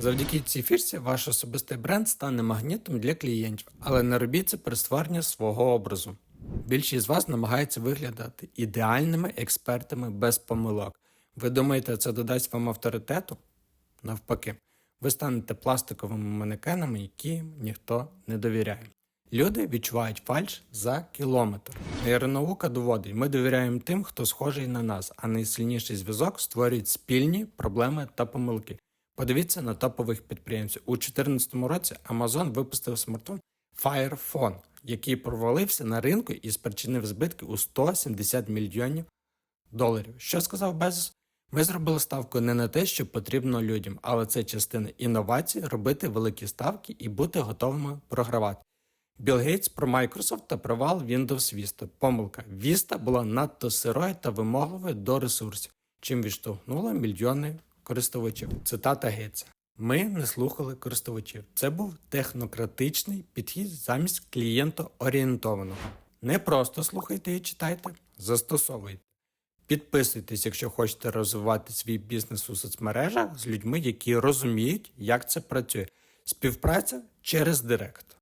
Завдяки цій фішці ваш особистий бренд стане магнітом для клієнтів, але не робіть це при створенні свого образу. Більшість з вас намагається виглядати ідеальними експертами без помилок. Ви думаєте, це додасть вам авторитету? Навпаки, ви станете пластиковими манекенами, яким ніхто не довіряє. Люди відчувають фальш за кілометр. Нейронаука доводить, ми довіряємо тим, хто схожий на нас, а найсильніший зв'язок створюють спільні проблеми та помилки. Подивіться на топових підприємців. У 2014 році Amazon випустив смартфон Fire Phone, який провалився на ринку і спричинив збитки у 170 мільйонів доларів. Що сказав Безос? Ми зробили ставку не на те, що потрібно людям, але це частина інновацій робити великі ставки і бути готовими програвати. Білл Гейтс про Microsoft та провал Windows Vista. Помилка. Vista була надто сирою та вимогливою до ресурсів, чим відштовхнула мільйони користувачів. Цитата Гейтса. Ми не слухали користувачів. Це був технократичний підхід замість клієнтоорієнтованого. Не просто слухайте і читайте, застосовуйте. Підписуйтесь, якщо хочете розвивати свій бізнес у соцмережах з людьми, які розуміють, як це працює. Співпраця через Директ.